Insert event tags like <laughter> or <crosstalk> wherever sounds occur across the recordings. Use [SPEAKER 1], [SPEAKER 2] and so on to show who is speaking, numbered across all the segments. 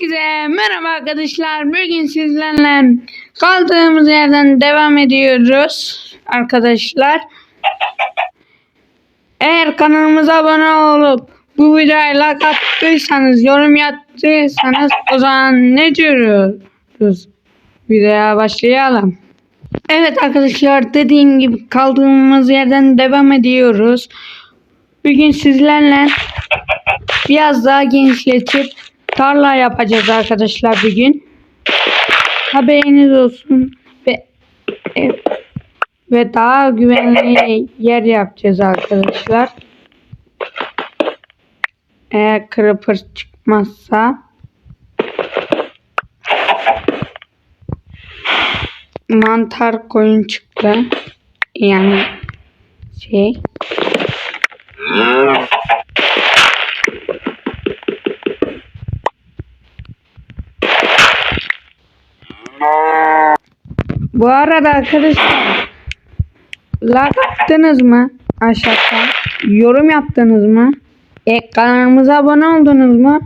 [SPEAKER 1] Herkese merhaba arkadaşlar. Bugün sizlerle kaldığımız yerden devam ediyoruz arkadaşlar. Eğer kanalımıza abone olup bu videoya like attıysanız, yorum yaptıysanız o zaman ne diyoruz? Videoya başlayalım. Evet arkadaşlar dediğim gibi kaldığımız yerden devam ediyoruz. Bugün sizlerle biraz daha genişletip tarla yapacağız arkadaşlar bugün. Haberiniz olsun ve ve daha güvenli yer yapacağız arkadaşlar. Eğer creeper çıkmazsa mantar koyun çıktı. Yani şey <laughs> Bu arada arkadaşlar like attınız mı aşağıda? Yorum yaptınız mı? E, kanalımıza abone oldunuz mu?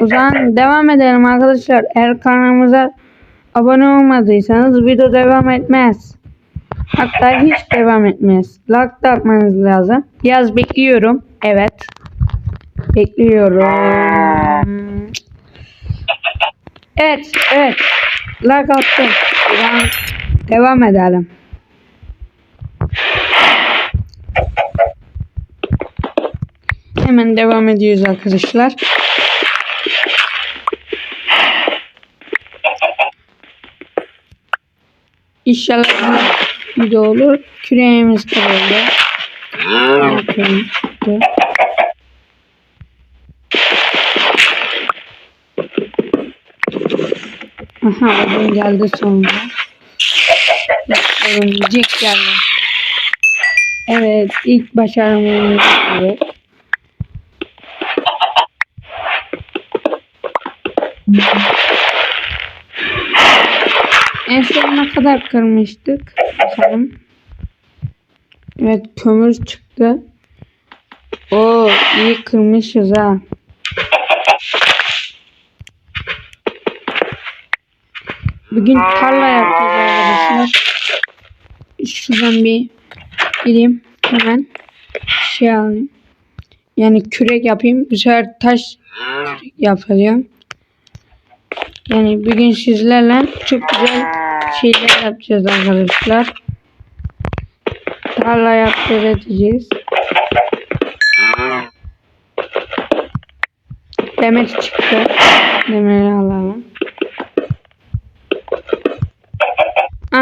[SPEAKER 1] O zaman devam edelim arkadaşlar. Eğer kanalımıza abone olmadıysanız video devam etmez. Hatta hiç devam etmez. Like da atmanız lazım. Yaz bekliyorum. Evet. Bekliyorum. Evet, evet. Like attım. Devam, devam edelim. Hemen devam ediyoruz arkadaşlar. İnşallah video olur. Küreğimiz kırıldı. Bakın. Aha odun geldi sonunda. Örümcek geldi. Evet ilk başarımız bu. En son ne kadar kırmıştık? Bakalım. Evet kömür çıktı. Oo iyi kırmışız ha. Bugün tarla yapacağız arkadaşlar. Şuradan bir gireyim hemen şey alayım. Yani kürek yapayım. Bu sefer taş yapacağım. Yani bugün sizlerle çok güzel şeyler yapacağız arkadaşlar. Tarla yaptıracağız. Demir çıktı. Demiri alalım.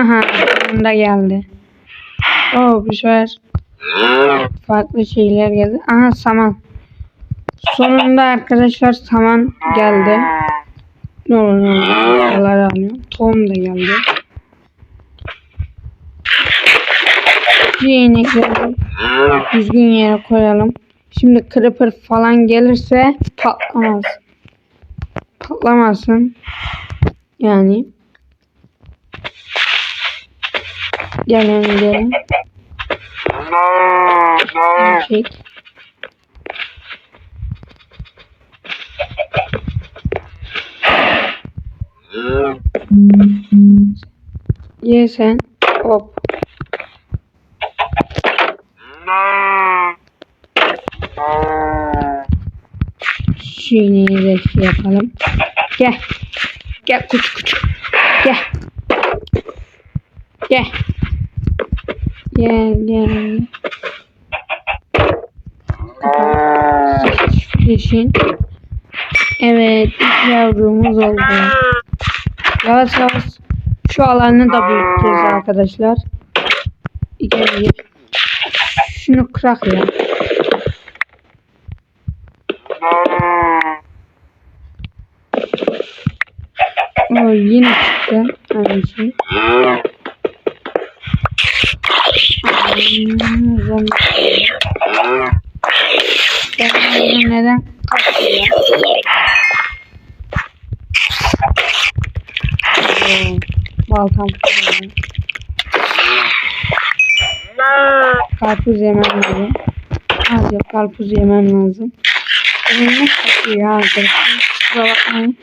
[SPEAKER 1] Aha sonunda geldi. Oo bu sefer farklı şeyler geldi. Aha saman. Sonunda arkadaşlar saman geldi. Ne olur ne olur. Alıyorum. Tohum da geldi. Şu inekleri düzgün yere koyalım. Şimdi creeper falan gelirse patlamaz. Patlamasın. Yani. Gelin gelin. Çek. Ye sen. Hop. İneği de şey yapalım. Gel. Gel kuç kuç. Gel. Gel. Gel gel. Yeşil. Evet ilk yavrumuz oldu. Yavaş yavaş şu alanı da büyüteceğiz arkadaşlar. İleriye. Şunu kırak ya. O yine çıktı. Aynı şey. Neden Baltam. Karpuz yemem lazım. Az yok karpuz yemem lazım. Ne kaçıyor ya arkadaşlar? Kusura bakmayın.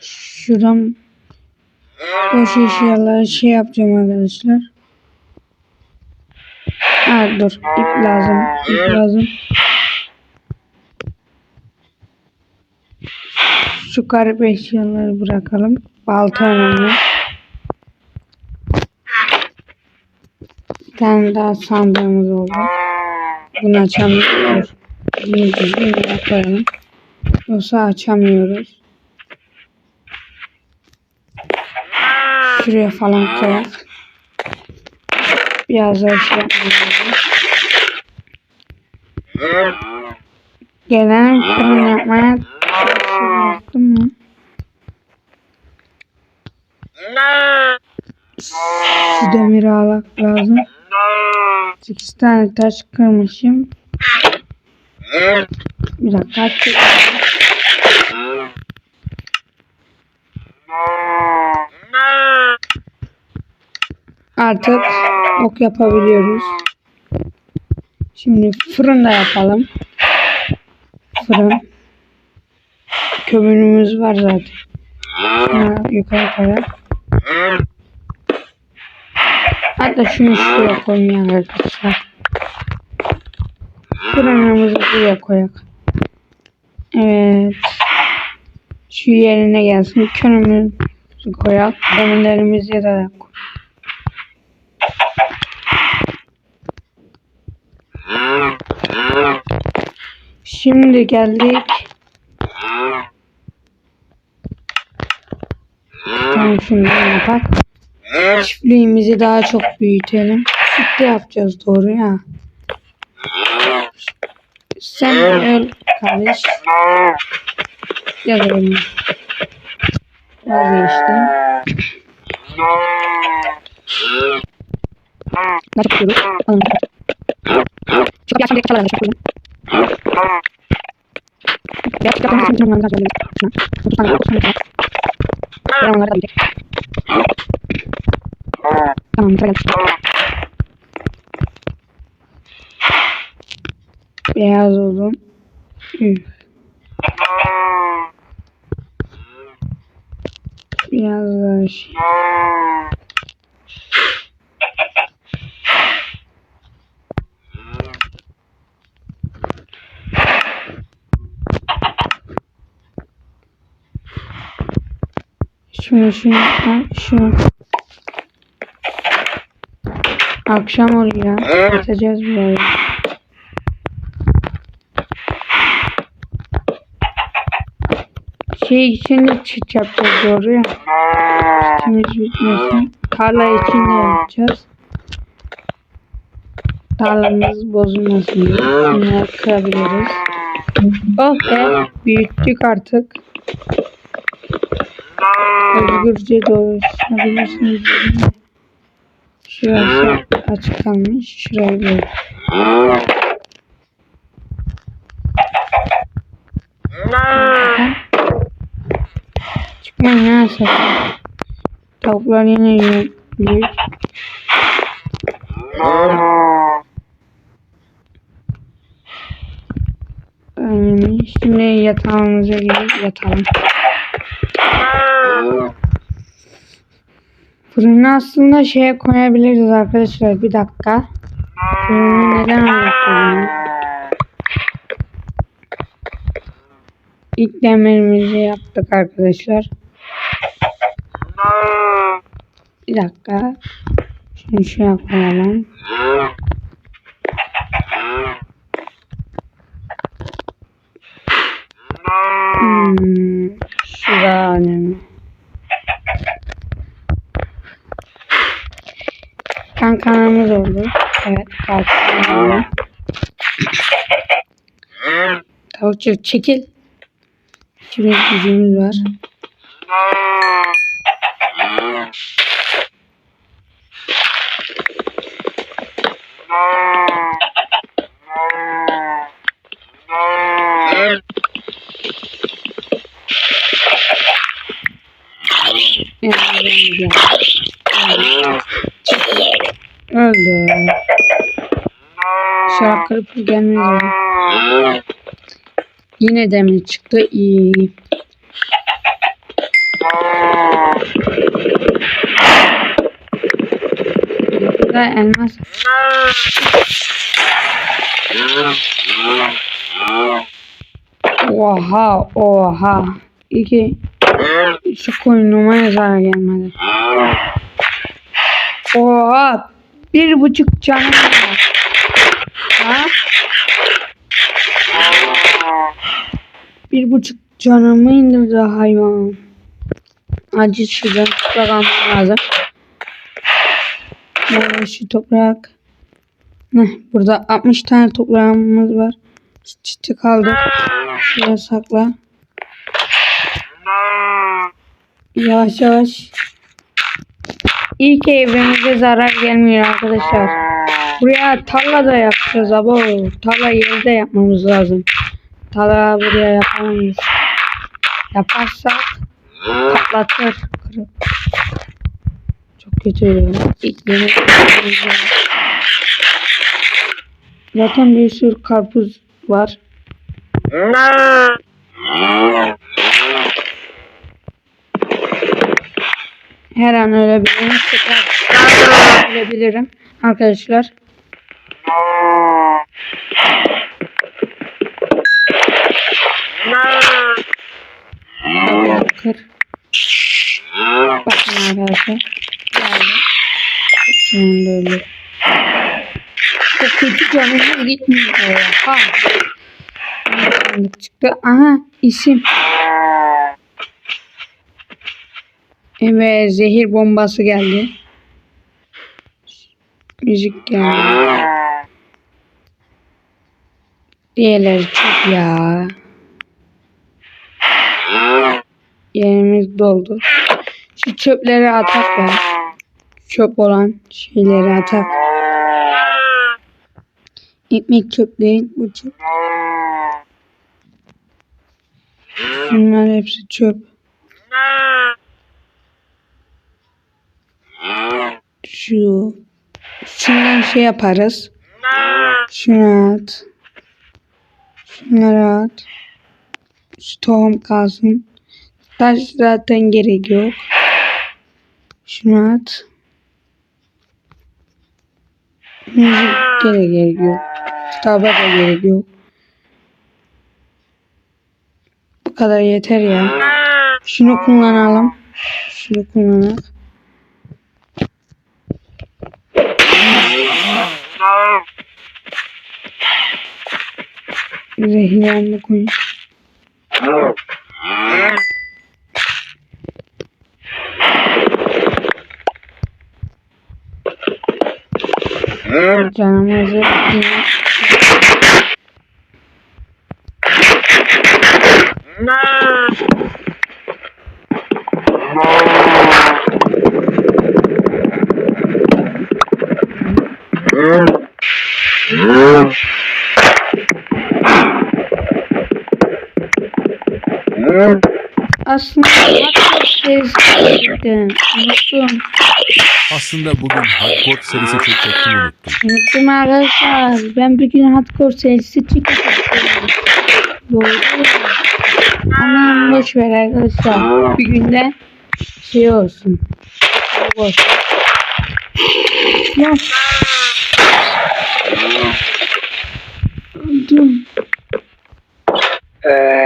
[SPEAKER 1] Şuradan boş eşyaları şey yapacağım arkadaşlar. Ha dur ip lazım. ip lazım. Şu garip eşyaları bırakalım. Balta önemli. Bir tane daha sandığımız oldu. Bunu açamıyoruz. Bunu koyalım. Yoksa açamıyoruz. Şuraya falan koyak. Biraz daha şey yapmıyorum. Gelen fırın yapmaya mı? Şu demiri alak lazım. 8 tane taş kırmışım. Bir dakika. açayım. Artık ok yapabiliyoruz. Şimdi fırın da yapalım. Fırın. Kömürümüz var zaten. Şuna yukarı koyalım. Hatta şunu şuraya koymayalım arkadaşlar. Fırınımızı buraya koyak. Evet. Şu yerine gelsin. Kömürümüzü koyak. Demirlerimizi de koyak. Şimdi geldik. Tamam şimdi yapak. Çiftliğimizi daha çok büyütelim. Süt yapacağız doğru ya. Sen öl kardeş. Gel oğlum. Vazgeçtim. Ne yapıyoruz? Alın. Şu bir akşam çalar arkadaşlar. Ya Şunu şunu şunu şunu. Otuz tane otuz tane kaldı. Ben onları da yiyecek. Tamam yeter gelmiş. Beyaz oldum. Üf. Biraz daha şey. Şunu şunu ha, şunu. Akşam oluyor. Yatacağız biraz. Şey için de çit yapacağız doğru ya. Çitimiz bitmesin. Tarla için de yapacağız. Tarlamız bozulmasın diye. Bunları kırabiliriz. Oh be büyüttük artık. Özgürce dolaşabilirsiniz. Şurası açık kalmış. Şurayı böyle. Çıkmayın ya sakın. Tavuklar yine yiyor. Hmm, Şimdi yatağımıza gidip yatalım. Fırını aslında şeye koyabiliriz arkadaşlar. Bir dakika. Fırını neden anlatıyorum? İlk demirimizi yaptık arkadaşlar. Bir dakika. Şunu şuraya koyalım. Hmm, şura önemli. Kankanımız oldu. Evet, kalkıyor. Tavukçu çekil. Şimdi gücümüz var. De. Öldü. Şarap kırıp gelmeyiz ya. Yine demir çıktı. İyi. Burada elmas. Oha oha. İki. Şu koynuma zarar gelmedi. Oha. Bir buçuk canım var. Ha? Bir buçuk canımı indirdi hayvan. Acı şuradan toprak almam lazım. Böyle şu toprak. Heh, burada 60 tane toprağımız var. Çiçek kaldı. Şuraya sakla. Yavaş yavaş. İyi ki evimize zarar gelmiyor arkadaşlar. Buraya tarla da yapacağız abo. Tarla yerde yapmamız lazım. Tarla buraya yapamayız. Yaparsak patlatır. Kırık. Çok kötü. Yeni Zaten bir sürü karpuz var. Her an ölebilirim. Tekrar ölebilirim. Arkadaşlar. Kır. Bakın arkadaşlar. Geldi. Şimdi öldü. Çok kötü canımız gitmiyor. Ha. Çıktı. Aha isim. Evet zehir bombası geldi. Müzik geldi. Diğerleri çok ya. Yerimiz doldu. Şu çöpleri atak ya. Çöp olan şeyleri atak. Ekmek çöp değil bu çöp. Bunlar hepsi çöp. Şu şundan şey yaparız. Şunu at. Şunları at. Şu tohum kalsın. Taş zaten gerek yok. Şunu at. Müzik gene gerek yok. Kitaba da gerek yok. Bu kadar yeter ya. Şunu kullanalım. Şunu kullanalım. Zehirlenme koyun. Canımızı aslında çok sevdim. Unuttum.
[SPEAKER 2] Aslında bugün hardcore serisi çekecektim unuttum.
[SPEAKER 1] Unuttum arkadaşlar. Ben bir gün hardcore serisi çekeceğim. Doğru. Ama boş ver arkadaşlar. Bir günde şey olsun. Boş. Yok. Dur. Ama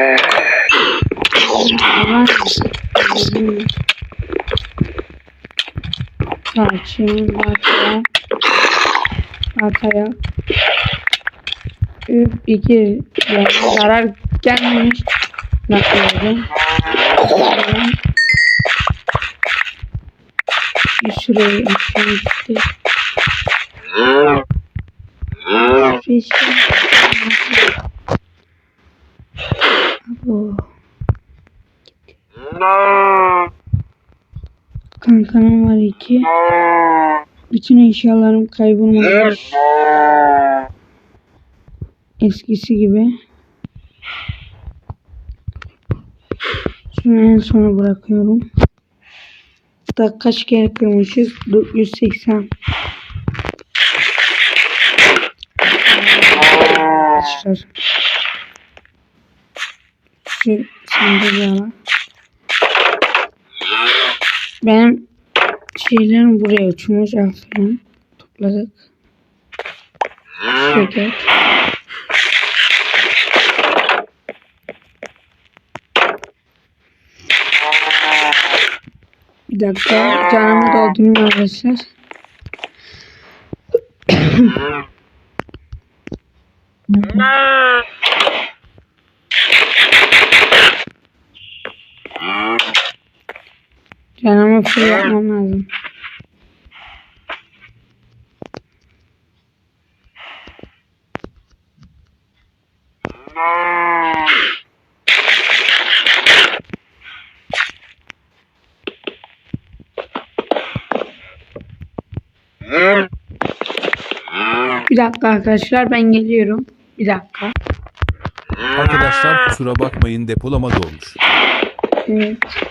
[SPEAKER 1] saçım bataya bataya üf iki yani zarar gelmemiş nakliyedim. Bir şuraya aşağı gitti. Bir şey. Abo. Kankanım var iki. Bütün eşyalarım kaybolmamış. Eskisi gibi. Şunu en sona bırakıyorum. Da kaç kere kırmışız? 480. arkadaşlar. Şu sandalye alalım. Benim şeylerim buraya uçmuş aferin. Topladık. Şöyle. Bir dakika canımı doldurayım arkadaşlar. <laughs> Canımı full yapmam lazım. Bir dakika arkadaşlar ben geliyorum. Bir dakika.
[SPEAKER 2] Arkadaşlar kusura bakmayın depolama dolmuş.
[SPEAKER 1] Evet.